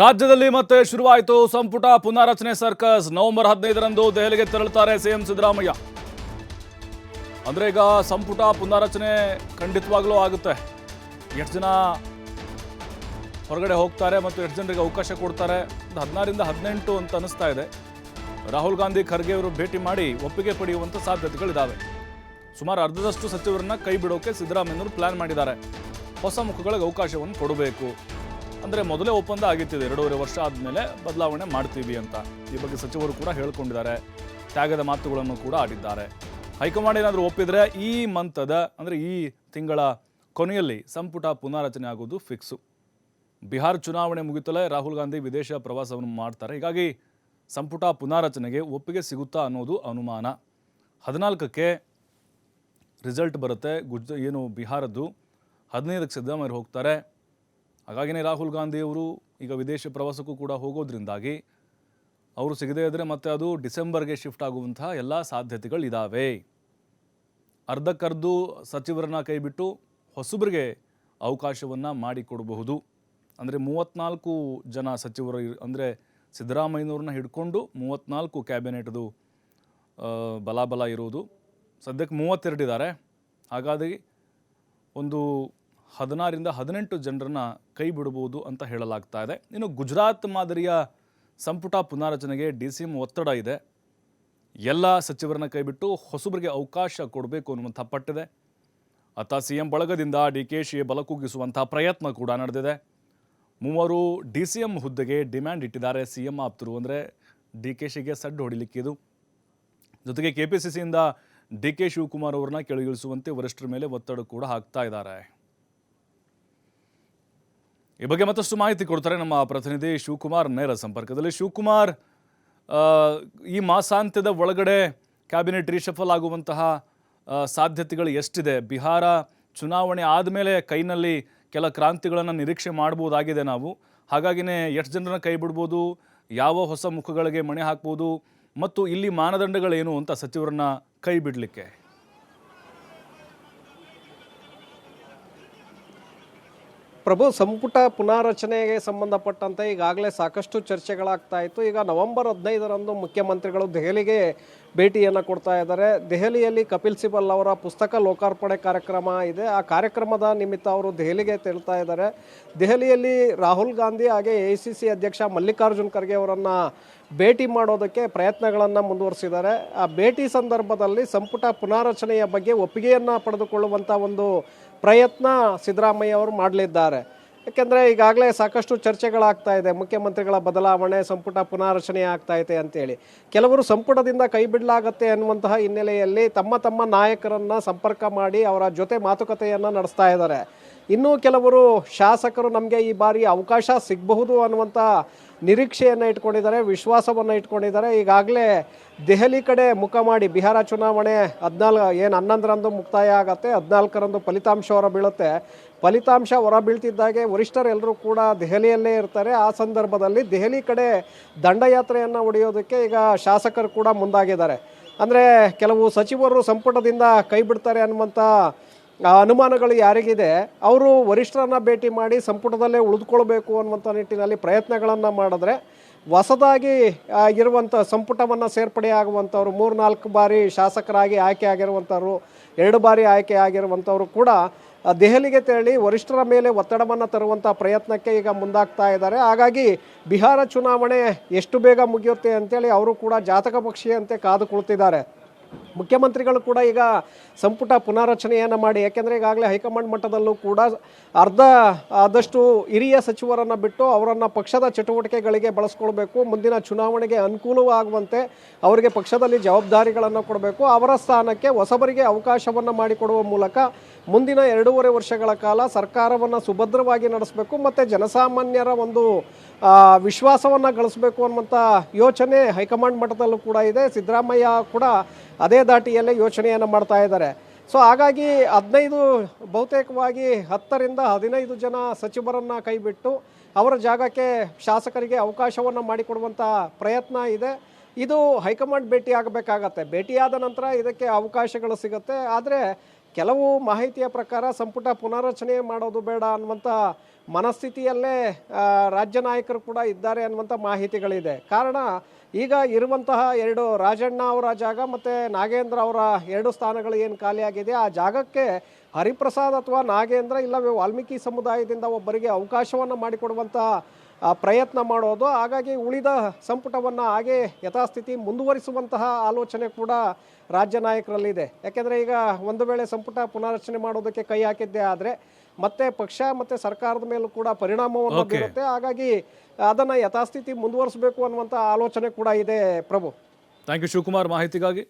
ರಾಜ್ಯದಲ್ಲಿ ಮತ್ತೆ ಶುರುವಾಯಿತು ಸಂಪುಟ ಪುನಾರಚನೆ ಸರ್ಕಸ್. ನವೆಂಬರ್ ಹದಿನೈದರಂದು ದೆಹಲಿಗೆ ತೆರಳುತ್ತಾರೆ ಸಿಎಂ ಸಿದ್ದರಾಮಯ್ಯ. ಅಂದ್ರೆ ಈಗ ಸಂಪುಟ ಪುನಾರಚನೆ ಖಂಡಿತವಾಗ್ಲೂ ಆಗುತ್ತೆ. ಎಷ್ಟು ಜನ ಹೊರಗಡೆ ಹೋಗ್ತಾರೆ ಮತ್ತು ಎಷ್ಟು ಜನರಿಗೆ ಅವಕಾಶ ಕೊಡ್ತಾರೆ ಹದಿನಾರಿಂದ ಹದಿನೆಂಟು ಅಂತ ಅನಿಸ್ತಾ ಇದೆ. ರಾಹುಲ್ ಗಾಂಧಿ, ಖರ್ಗೆ ಅವರು ಭೇಟಿ ಮಾಡಿ ಒಪ್ಪಿಗೆ ಪಡೆಯುವಂಥ ಸಾಧ್ಯತೆಗಳಿದ್ದಾವೆ ಸುಮಾರು ಅರ್ಧದಷ್ಟು ಸಚಿವರನ್ನ ಕೈ ಬಿಡೋಕೆ ಸಿದ್ದರಾಮಯ್ಯನವರು ಪ್ಲಾನ್ ಮಾಡಿದ್ದಾರೆ. ಹೊಸ ಮುಖಗಳಿಗೆ ಅವಕಾಶವನ್ನು ಕೊಡಬೇಕು. ಅಂದರೆ ಮೊದಲೇ ಒಪ್ಪಂದ ಆಗಿತ್ತಿದೆ ಎರಡೂವರೆ ವರ್ಷ ಆದಮೇಲೆ ಬದಲಾವಣೆ ಮಾಡ್ತೀವಿ ಅಂತ ಈ ಬಗ್ಗೆ ಸಚಿವರು ಕೂಡ ಹೇಳ್ಕೊಂಡಿದ್ದಾರೆ. ತ್ಯಾಗದ ಮಾತುಗಳನ್ನು ಕೂಡ ಆಡಿದ್ದಾರೆ. ಹೈಕಮಾಂಡ್ ಏನಾದರೂ ಒಪ್ಪಿದರೆ ಈ ಮಂತದ ಅಂದರೆ ಈ ತಿಂಗಳ ಕೊನೆಯಲ್ಲಿ ಸಂಪುಟ ಪುನಾರಚನೆ ಆಗೋದು ಫಿಕ್ಸು. ಬಿಹಾರ್ ಚುನಾವಣೆ ಮುಗಿತಲೇ ರಾಹುಲ್ ಗಾಂಧಿ ವಿದೇಶ ಪ್ರವಾಸವನ್ನು ಮಾಡ್ತಾರೆ. ಹೀಗಾಗಿ ಸಂಪುಟ ಪುನಾರಚನೆಗೆ ಒಪ್ಪಿಗೆ ಸಿಗುತ್ತಾ ಅನ್ನೋದು ಅನುಮಾನ. ಹದಿನಾಲ್ಕಕ್ಕೆ ರಿಸಲ್ಟ್ ಬರುತ್ತೆ. ಗುಜ್ ಏನು ಬಿಹಾರದ್ದು ಹದಿನೈದಕ್ಕೆ ಸಿದ್ದರಾಮಯ್ಯ ಹೋಗ್ತಾರೆ. ಹಾಗಾಗಿನೇ ರಾಹುಲ್ ಗಾಂಧಿಯವರು ಈಗ ವಿದೇಶ ಪ್ರವಾಸಕ್ಕೂ ಕೂಡ ಹೋಗೋದ್ರಿಂದಾಗಿ ಅವರು ಸಿಗದೇ ಇದ್ದರೆ ಮತ್ತೆ ಅದು ಡಿಸೆಂಬರ್ಗೆ ಶಿಫ್ಟ್ ಆಗುವಂತಹ ಎಲ್ಲ ಸಾಧ್ಯತೆಗಳಿದ್ದಾವೆ ಅರ್ಧಕ್ಕರ್ದು ಸಚಿವರನ್ನ ಕೈಬಿಟ್ಟು ಹೊಸಬರಿಗೆ ಅವಕಾಶವನ್ನು ಮಾಡಿಕೊಡಬಹುದು. ಅಂದರೆ ಮೂವತ್ತ್ನಾಲ್ಕು ಜನ ಸಚಿವರು ಅಂದ್ರೆ ಸಿದ್ದರಾಮಯ್ಯನವ್ರನ್ನ ಹಿಡ್ಕೊಂಡು ಮೂವತ್ತ್ನಾಲ್ಕು ಕ್ಯಾಬಿನೆಟ್ದು ಬಲಾಬಲ ಇರುವುದು ಸದ್ಯಕ್ಕೆ ಮೂವತ್ತೆರಡಿದ್ದಾರೆ ಹಾಗಾಗಿ ಒಂದು ಹದಿನಾರಿಂದ ಹದಿನೆಂಟು ಜನರನ್ನ ಕೈ ಬಿಡಬಹುದು ಅಂತ ಹೇಳಲಾಗ್ತಾ ಇದೆ. ಇನ್ನು ಗುಜರಾತ್ ಮಾದರಿಯ ಸಂಪುಟ ಪುನಾರಚನೆಗೆ ಡಿ ಸಿ ಎಂ ಒತ್ತಡ ಇದೆ. ಎಲ್ಲ ಸಚಿವರನ್ನ ಕೈಬಿಟ್ಟು ಹೊಸಬರಿಗೆ ಅವಕಾಶ ಕೊಡಬೇಕು ಅನ್ನುವಂಥ ಪಟ್ಟಿದೆ. ಅತ್ತ ಸಿ ಎಂ ಬಳಗದಿಂದ ಡಿ ಕೆ ಶಿ ಬಲಕುಗ್ಗಿಸುವಂಥ ಪ್ರಯತ್ನ ಕೂಡ ನಡೆದಿದೆ. ಮೂವರು ಡಿ ಸಿ ಎಂ ಹುದ್ದೆಗೆ ಡಿಮ್ಯಾಂಡ್ ಇಟ್ಟಿದ್ದಾರೆ ಸಿ ಎಂ ಆಪ್ತರು. ಅಂದರೆ ಡಿ ಕೆ ಶಿಗೆ ಸಡ್ಡು ಹೊಡಿಲಿಕ್ಕಿದು ಜೊತೆಗೆ ಕೆ ಪಿ ಸಿ ಸಿಯಿಂದ ಡಿ ಕೆ ಶಿವಕುಮಾರ್ ಅವರನ್ನ ಕೆಳಗಿಳಿಸುವಂತೆ ವರಿಷ್ಠರ ಮೇಲೆ ಒತ್ತಡ ಕೂಡ ಹಾಕ್ತಾ ಇದ್ದಾರೆ. ಈ ಬಗ್ಗೆ ಮತ್ತಷ್ಟು ಮಾಹಿತಿ ಕೊಡ್ತಾರೆ ನಮ್ಮ ಪ್ರತಿನಿಧಿ ಶಿವಕುಮಾರ್ ನೇರ ಸಂಪರ್ಕದಲ್ಲಿ. ಶಿವಕುಮಾರ್ ಈ ಮಾಸಾಂತ್ಯದ ಒಳಗಡೆ ಕ್ಯಾಬಿನೆಟ್ ರೀಶಫಲ್ ಆಗುವಂತಹ ಸಾಧ್ಯತೆಗಳು ಎಷ್ಟಿದೆ? ಬಿಹಾರ ಚುನಾವಣೆ ಆದಮೇಲೆ ಕೈನಲ್ಲಿ ಕೆಲ ಕ್ರಾಂತಿಗಳನ್ನು ನಿರೀಕ್ಷೆ ಮಾಡ್ಬೋದಾಗಿದೆ ನಾವು. ಹಾಗಾಗಿನೇ ಎಷ್ಟು ಜನರನ್ನ ಕೈ ಬಿಡ್ಬೋದು? ಯಾವ ಹೊಸ ಮುಖಗಳಿಗೆ ಮಣೆ ಹಾಕ್ಬೋದು? ಮತ್ತು ಇಲ್ಲಿ ಮಾನದಂಡಗಳೇನು ಅಂತ ಸಚಿವರನ್ನ ಕೈ ಬಿಡಲಿಕ್ಕೆ? ಪ್ರಭು, ಸಂಪುಟ ಪುನಾರಚನೆಗೆ ಸಂಬಂಧಪಟ್ಟಂತೆ ಈಗಾಗಲೇ ಸಾಕಷ್ಟು ಚರ್ಚೆಗಳಾಗ್ತಾ ಇತ್ತು. ಈಗ ನವೆಂಬರ್ ಹದಿನೈದರಂದು ಮುಖ್ಯಮಂತ್ರಿಗಳು ದೆಹಲಿಗೆ ಭೇಟಿಯನ್ನು ಕೊಡ್ತಾ ಇದ್ದಾರೆ. ದೆಹಲಿಯಲ್ಲಿ ಕಪಿಲ್ ಸಿಬಲ್ ಅವರ ಪುಸ್ತಕ ಲೋಕಾರ್ಪಣೆ ಕಾರ್ಯಕ್ರಮ ಇದೆ. ಆ ಕಾರ್ಯಕ್ರಮದ ನಿಮಿತ್ತ ಅವರು ದೆಹಲಿಗೆ ತೆರಳ್ತಾ ಇದ್ದಾರೆ. ದೆಹಲಿಯಲ್ಲಿ ರಾಹುಲ್ ಗಾಂಧಿ ಹಾಗೆ ಎ ಸಿ ಸಿ ಅಧ್ಯಕ್ಷ ಮಲ್ಲಿಕಾರ್ಜುನ್ ಖರ್ಗೆ ಅವರನ್ನು ಭೇಟಿ ಮಾಡೋದಕ್ಕೆ ಪ್ರಯತ್ನಗಳನ್ನು ಮುಂದುವರಿಸಿದ್ದಾರೆ. ಆ ಭೇಟಿ ಸಂದರ್ಭದಲ್ಲಿ ಸಂಪುಟ ಪುನಾರಚನೆಯ ಬಗ್ಗೆ ಒಪ್ಪಿಗೆಯನ್ನು ಪಡೆದುಕೊಳ್ಳುವಂಥ ಒಂದು ಪ್ರಯತ್ನ ಸಿದ್ದರಾಮಯ್ಯ ಅವರು ಮಾಡಲಿದ್ದಾರೆ. ಯಾಕೆಂದರೆ ಈಗಾಗಲೇ ಸಾಕಷ್ಟು ಚರ್ಚೆಗಳಾಗ್ತಾ ಇದೆ. ಮುಖ್ಯಮಂತ್ರಿಗಳ ಬದಲಾವಣೆ, ಸಂಪುಟ ಪುನಾರಚನೆ ಆಗ್ತಾ ಇದೆ ಅಂತೇಳಿ. ಕೆಲವರು ಸಂಪುಟದಿಂದ ಕೈ ಬಿಡಲಾಗತ್ತೆ ಅನ್ನುವಂತಹ ಹಿನ್ನೆಲೆಯಲ್ಲಿ ತಮ್ಮ ತಮ್ಮ ನಾಯಕರನ್ನು ಸಂಪರ್ಕ ಮಾಡಿ ಅವರ ಜೊತೆ ಮಾತುಕತೆಯನ್ನು ನಡೆಸ್ತಾ ಇದ್ದಾರೆ. ಇನ್ನೂ ಕೆಲವರು ಶಾಸಕರು ನಮಗೆ ಈ ಬಾರಿ ಅವಕಾಶ ಸಿಗಬಹುದು ಅನ್ನುವಂಥ ನಿರೀಕ್ಷೆಯನ್ನು ಇಟ್ಕೊಂಡಿದ್ದಾರೆ, ವಿಶ್ವಾಸವನ್ನು ಇಟ್ಕೊಂಡಿದ್ದಾರೆ. ಈಗಾಗಲೇ ದೆಹಲಿ ಕಡೆ ಮುಖ ಮಾಡಿ ಬಿಹಾರ ಚುನಾವಣೆ ಹದಿನಾಲ್ಕು ಏನು ಹನ್ನೊಂದರಂದು ಮುಕ್ತಾಯ ಆಗತ್ತೆ, ಹದಿನಾಲ್ಕರಂದು ಫಲಿತಾಂಶ ಹೊರ ಬೀಳುತ್ತೆ. ಫಲಿತಾಂಶ ಹೊರ ಬೀಳ್ತಿದ್ದಾಗೆ ವರಿಷ್ಠರೆಲ್ಲರೂ ಕೂಡ ದೆಹಲಿಯಲ್ಲೇ ಇರ್ತಾರೆ. ಆ ಸಂದರ್ಭದಲ್ಲಿ ದೆಹಲಿ ಕಡೆ ದಂಡಯಾತ್ರೆಯನ್ನು ಹೊಡೆಯೋದಕ್ಕೆ ಈಗ ಶಾಸಕರು ಕೂಡ ಮುಂದಾಗಿದ್ದಾರೆ. ಅಂದರೆ ಕೆಲವು ಸಚಿವರು ಸಂಪುಟದಿಂದ ಕೈ ಬಿಡ್ತಾರೆ ಅನ್ನುವಂಥ ಅನುಮಾನಗಳು ಯಾರಿಗಿದೆ? ಅವರು ವರಿಷ್ಠರನ್ನ ಭೇಟಿ ಮಾಡಿ ಸಂಪುಟದಲ್ಲೇ ಉಳಿದುಕೊಳ್ಬೇಕು ಅನ್ನುವಂಥ ನಿಟ್ಟಿನಲ್ಲಿ ಪ್ರಯತ್ನಗಳನ್ನು ಮಾಡಿದ್ರೆ ಹೊಸದಾಗಿ ಇರುವಂಥ ಸಂಪುಟವನ್ನು ಸೇರ್ಪಡೆ ಆಗುವಂಥವ್ರು ಮೂರು ನಾಲ್ಕು ಬಾರಿ ಶಾಸಕರಾಗಿ ಆಯ್ಕೆ ಆಗಿರುವಂಥವ್ರು, ಎರಡು ಬಾರಿ ಆಯ್ಕೆ ಆಗಿರುವಂಥವ್ರು ಕೂಡ ದೆಹಲಿಗೆ ತೆರಳಿ ವರಿಷ್ಠರ ಮೇಲೆ ಒತ್ತಡವನ್ನು ತರುವಂಥ ಪ್ರಯತ್ನಕ್ಕೆ ಈಗ ಮುಂದಾಗ್ತಾ ಇದ್ದಾರೆ. ಹಾಗಾಗಿ ಬಿಹಾರ ಚುನಾವಣೆ ಎಷ್ಟು ಬೇಗ ಮುಗಿಯುತ್ತೆ ಅಂತೇಳಿ ಅವರು ಕೂಡ ಜಾತಕ ಪಕ್ಷಿಯಂತೆ ಕಾದು ಕುಳಿತಿದ್ದಾರೆ. ಮುಖ್ಯಮಂತ್ರಿಗಳು ಕೂಡ ಈಗ ಸಂಪುಟ ಪುನಾರಚನೆಯನ್ನು ಮಾಡಿ, ಯಾಕೆಂದರೆ ಈಗಾಗಲೇ ಹೈಕಮಾಂಡ್ ಮಟ್ಟದಲ್ಲೂ ಕೂಡ ಅರ್ಧ ಆದಷ್ಟು ಹಿರಿಯ ಸಚಿವರನ್ನು ಬಿಟ್ಟು ಅವರನ್ನು ಪಕ್ಷದ ಚಟುವಟಿಕೆಗಳಿಗೆ ಬಳಸ್ಕೊಳ್ಬೇಕು, ಮುಂದಿನ ಚುನಾವಣೆಗೆ ಅನುಕೂಲವಾಗುವಂತೆ ಅವರಿಗೆ ಪಕ್ಷದಲ್ಲಿ ಜವಾಬ್ದಾರಿಗಳನ್ನು ಕೊಡಬೇಕು, ಅವರ ಸ್ಥಾನಕ್ಕೆ ಹೊಸಬರಿಗೆ ಅವಕಾಶವನ್ನು ಮಾಡಿಕೊಡುವ ಮೂಲಕ ಮುಂದಿನ ಎರಡೂವರೆ ವರ್ಷಗಳ ಕಾಲ ಸರ್ಕಾರವನ್ನು ಸುಭದ್ರವಾಗಿ ನಡೆಸಬೇಕು, ಮತ್ತು ಜನಸಾಮಾನ್ಯರ ಒಂದು ವಿಶ್ವಾಸವನ್ನು ಗಳಿಸಬೇಕು ಅನ್ನುವಂಥ ಯೋಚನೆ ಹೈಕಮಾಂಡ್ ಮಟ್ಟದಲ್ಲೂ ಕೂಡ ಇದೆ. ಸಿದ್ದರಾಮಯ್ಯ ಕೂಡ ಅದೇ ದಾಟಿಯಲ್ಲೇ ಯೋಚನೆಯನ್ನು ಮಾಡ್ತಾ ಇದ್ದಾರೆ. ಸೊ ಹಾಗಾಗಿ ಹದಿನೈದು, ಬಹುತೇಕವಾಗಿ ಹತ್ತರಿಂದ ಹದಿನೈದು ಜನ ಸಚಿವರನ್ನು ಕೈಬಿಟ್ಟು ಅವರ ಜಾಗಕ್ಕೆ ಶಾಸಕರಿಗೆ ಅವಕಾಶವನ್ನು ಮಾಡಿಕೊಡುವಂಥ ಪ್ರಯತ್ನ ಇದೆ. ಇದು ಹೈಕಮಾಂಡ್ ಭೇಟಿ ಆಗಬೇಕಾಗತ್ತೆ ಭೇಟಿಯಾದ ನಂತರ ಇದಕ್ಕೆ ಅವಕಾಶಗಳು ಸಿಗುತ್ತೆ. ಆದರೆ ಕೆಲವು ಮಾಹಿತಿಯ ಪ್ರಕಾರ ಸಂಪುಟ ಪುನಾರಚನೆ ಮಾಡೋದು ಬೇಡ ಅನ್ನುವಂಥ ಮನಸ್ಥಿತಿಯಲ್ಲೇ ರಾಜ್ಯ ನಾಯಕರು ಕೂಡ ಇದ್ದಾರೆ ಅನ್ನುವಂಥ ಮಾಹಿತಿಗಳಿದೆ. ಕಾರಣ, ಈಗ ಇರುವಂತಹ ಎರಡು ರಾಜಣ್ಣ ಅವರ ಜಾಗ ಮತ್ತು ನಾಗೇಂದ್ರ ಅವರ ಎರಡು ಸ್ಥಾನಗಳು ಏನು ಖಾಲಿಯಾಗಿದೆ ಆ ಜಾಗಕ್ಕೆ ಹರಿಪ್ರಸಾದ್ ಅಥವಾ ನಾಗೇಂದ್ರ ಇಲ್ಲವೇ ವಾಲ್ಮೀಕಿ ಸಮುದಾಯದಿಂದ ಒಬ್ಬರಿಗೆ ಅವಕಾಶವನ್ನು ಮಾಡಿಕೊಡುವಂಥ ಪ್ರಯತ್ನ ಮಾಡೋದು. ಹಾಗಾಗಿ ಉಳಿದ ಸಂಪುಟವನ್ನು ಹಾಗೆ ಯಥಾಸ್ಥಿತಿ ಮುಂದುವರಿಸುವಂತಹ ಆಲೋಚನೆ ಕೂಡ ರಾಜ್ಯ ನಾಯಕರಲ್ಲಿದೆ. ಯಾಕೆಂದರೆ ಈಗ ಒಂದು ವೇಳೆ ಸಂಪುಟ ಪುನಾರಚನೆ ಮಾಡೋದಕ್ಕೆ ಕೈ ಹಾಕಿದ್ದೇ ಆದರೆ ಮತ್ತೆ ಪಕ್ಷ ಮತ್ತೆ ಸರ್ಕಾರದ ಮೇಲೂ ಕೂಡ ಪರಿಣಾಮವನ್ನು ಬೀರುತ್ತೆ. ಹಾಗಾಗಿ ಅದನ್ನು ಯಥಾಸ್ಥಿತಿ ಮುಂದುವರಿಸಬೇಕು ಅನ್ನುವಂಥ ಆಲೋಚನೆ ಕೂಡ ಇದೆ ಪ್ರಭು. Thank you Shivakumar. ಮಾಹಿತಿಗಾಗಿ